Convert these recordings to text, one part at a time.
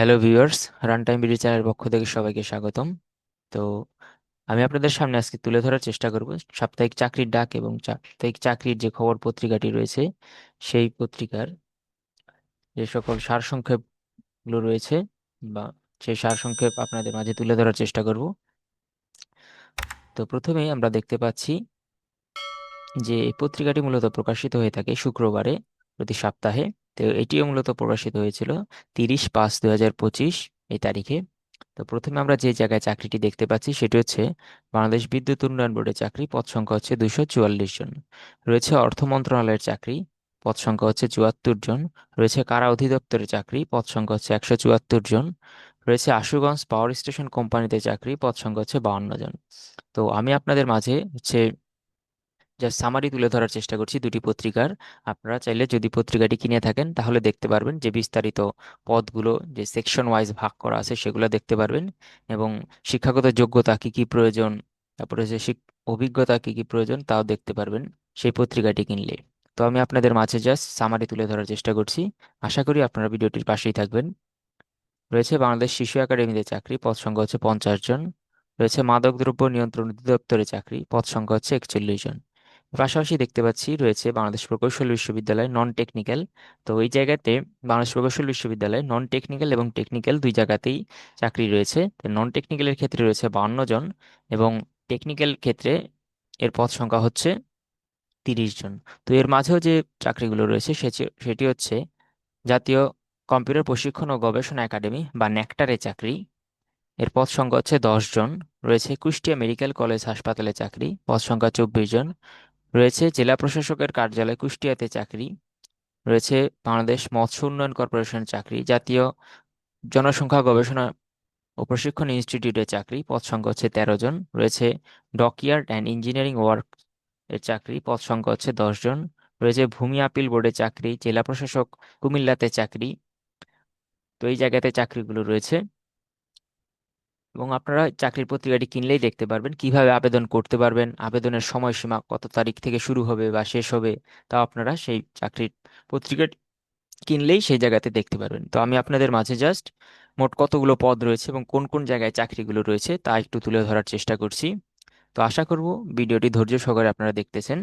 Hello viewers run time BD চ্যানেলের পক্ষ থেকে সবাইকে স্বাগতম। তো, আমি আপনাদের সামনে আজকে তুলে ধরার চেষ্টা করব সাপ্তাহিক চাকরির ডাক এবং সাপ্তাহিক চাকরির যে খবর পত্রিকাটি রয়েছে, সেই পত্রিকার যে সকল সারসংক্ষেপগুলো রয়েছে বা সেই সারসংক্ষেপ আপনাদের মাঝে তুলে ধরার চেষ্টা করব। তো, প্রথমেই আমরা দেখতে পাচ্ছি যে এই পত্রিকাটি মূলত প্রকাশিত হয়ে থাকে শুক্রবারে প্রতি সপ্তাহে। তো এটিও মূলত প্রকাশিত হয়েছিল তিরিশ পাঁচ দু হাজার পঁচিশ এই তারিখে। তো প্রথমে আমরা যে জায়গায় চাকরিটি দেখতে পাচ্ছি সেটি হচ্ছে বাংলাদেশ বিদ্যুৎ উন্নয়ন বোর্ডের চাকরি, পদ সংখ্যা হচ্ছে দুশো চুয়াল্লিশ জন। রয়েছে অর্থ মন্ত্রণালয়ের চাকরি, পদ সংখ্যা হচ্ছে চুয়াত্তর জন। রয়েছে কারা অধিদপ্তরের চাকরি, পদ সংখ্যা হচ্ছে একশো চুয়াত্তর জন। রয়েছে আশুগঞ্জ পাওয়ার স্টেশন কোম্পানিতে চাকরি, পদ সংখ্যা হচ্ছে বাউন্ন জন। তো আমি আপনাদের মাঝে হচ্ছে জাস্ট সামারি তুলে ধরার চেষ্টা করছি দুটি পত্রিকার। আপনারা চাইলে যদি পত্রিকাটি কিনে থাকেন, তাহলে দেখতে পারবেন যে বিস্তারিত পদগুলো, যে সেকশন ওয়াইজ ভাগ করা আছে, সেগুলো দেখতে পারবেন। এবং শিক্ষাগত যোগ্যতা কি কি প্রয়োজন, তারপরে যে অভিজ্ঞতা কি কি প্রয়োজন, তাও দেখতে পারবেন সেই পত্রিকাটি কিনলে। তো আমি আপনাদের মাঝে জাস্ট সামারি তুলে ধরার চেষ্টা করছি। আশা করি আপনারা ভিডিওটির পাশেই থাকবেন। রয়েছে বাংলাদেশ শিশু একাডেমিতে চাকরি, পদ সংখ্যা হচ্ছে পঞ্চাশ জন। রয়েছে মাদকদ্রব্য নিয়ন্ত্রণ অধিদপ্তরে চাকরি, পদ সংখ্যা হচ্ছে একচল্লিশ জন। পাশাপাশি দেখতে পাচ্ছি রয়েছে বাংলাদেশ প্রকৌশল বিশ্ববিদ্যালয় নন টেকনিক্যাল তো এই জায়গাতে বাংলাদেশ প্রকৌশল বিশ্ববিদ্যালয় নন টেকনিক্যাল এবং টেকনিক্যাল দুই জায়গাতেই চাকরি রয়েছে। নন টেকনিক্যালের ক্ষেত্রে রয়েছে বান্ন জন এবং টেকনিক্যাল ক্ষেত্রে এর পদ সংখ্যা হচ্ছে তিরিশ জন। তো এর মাঝেও যে চাকরিগুলো রয়েছে সেটি হচ্ছে জাতীয় কম্পিউটার প্রশিক্ষণ ও গবেষণা একাডেমি বা ন্যাকটারে চাকরি। এর পদ সংখ্যা হচ্ছে দশ জন। রয়েছে কুষ্টিয়া মেডিকেল কলেজ হাসপাতালে চাকরি, পদ সংখ্যা চব্বিশ জন। রয়েছে জেলা প্রশাসকের কার্যালয় কুষ্টিয়াতে চাকরি, রয়েছে বাংলাদেশ মৎস্য উন্নয়ন কর্পোরেশন চাকরি, জাতীয় জনসংখ্যা গবেষণা ও প্রশিক্ষণ ইনস্টিটিউটে চাকরি, পদ সংখ্যা হচ্ছে তেরো জন, রয়েছে ডকইয়ার্ড অ্যান্ড ইঞ্জিনিয়ারিং ওয়ার্ক এর চাকরি, পদ সংখ্যা হচ্ছে দশ জন, রয়েছে ভূমি আপিল বোর্ডে চাকরি, জেলা প্রশাসক কুমিল্লাতে চাকরি, তো এই জায়গাতে চাকরিগুলো রয়েছে। এবং আপনারা চাকরির পত্রিকাটি কিনলেই দেখতে পারবেন, কীভাবে আবেদন করতে পারবেন, আবেদনের সময়সীমা কত তারিখ থেকে শুরু হবে বা শেষ হবে তা আপনারা সেই চাকরির পত্রিকাটি কিনলেই সেই জায়গাতে দেখতে পারবেন। তো আমি আপনাদের মাঝে জাস্ট মোট কতগুলো পদ রয়েছে এবং কোন কোন জায়গায় চাকরিগুলো রয়েছে তা একটু তুলে ধরার চেষ্টা করছি। তো আশা করব ভিডিওটি ধৈর্য সহকারে আপনারা দেখতেছেন।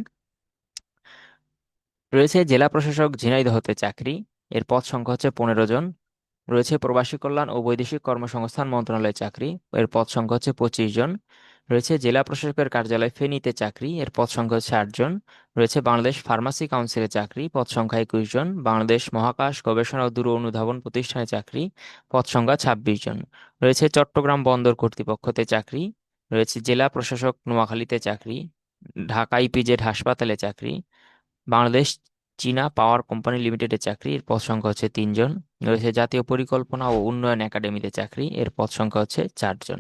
রয়েছে জেলা প্রশাসক ঝিনাইদহতে চাকরি, এর পদ সংখ্যা হচ্ছে পনেরো জন। রয়েছে প্রবাসী কল্যাণ ও বৈদেশিক কর্মসংস্থান মন্ত্রণালয়ের চাকরি। এর পদ সংখ্যা হচ্ছে পঁচিশ জন। রয়েছে জেলা প্রশাসকের কার্যালয় ফেনীতে চাকরি। এর পদ সংখ্যা হচ্ছে জন। রয়েছে বাংলাদেশ ফার্মাসি কাউন্সিলে চাকরি। পদ সংখ্যা একুশ জন। বাংলাদেশ মহাকাশ গবেষণা ও দূর অনুধাবন প্রতিষ্ঠানে চাকরি। পদ সংখ্যা ছাব্বিশ জন। রয়েছে চট্টগ্রাম বন্দর কর্তৃপক্ষতে চাকরি। রয়েছে জেলা প্রশাসক নোয়াখালীতে চাকরি। ঢাকা ইপিজেড হাসপাতালে চাকরি। বাংলাদেশ চীনা পাওয়ার কোম্পানি লিমিটেডের চাকরি, এর পদ সংখ্যা হচ্ছে তিনজন। রয়েছে জাতীয় পরিকল্পনা ও উন্নয়ন একাডেমিতে চাকরি, এর পদ সংখ্যা হচ্ছে চারজন।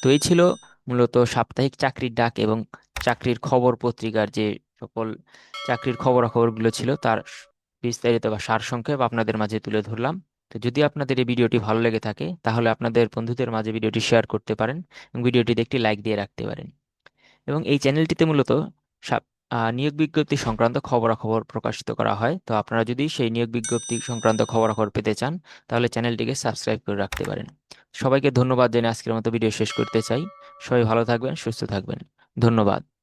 তো এই ছিল মূলত সাপ্তাহিক চাকরির ডাক এবং চাকরির খবর পত্রিকার যে সকল চাকরির খবরাখবরগুলো ছিল, তার বিস্তারিত বা সারসংক্ষেপ আপনাদের মাঝে তুলে ধরলাম। তো যদি আপনাদের এই ভিডিওটি ভালো লেগে থাকে, তাহলে আপনাদের বন্ধুদের মাঝে ভিডিওটি শেয়ার করতে পারেন এবং ভিডিওটিতে একটি লাইক দিয়ে রাখতে পারেন। এবং এই চ্যানেলটিতে মূলত নিয়োগ বিজ্ঞপ্তি সংক্রান্ত খবরাখবর প্রকাশিত করা হয়। তো আপনারা যদি সেই নিয়োগ বিজ্ঞপ্তি সংক্রান্ত খবরাখবর পেতে চান, তাহলে চ্যানেলটিকে সাবস্ক্রাইব করে রাখতে পারেন। সবাইকে ধন্যবাদ জেনে আজকের মতো ভিডিও শেষ করতে চাই। সবাই ভালো থাকবেন, সুস্থ থাকবেন। ধন্যবাদ।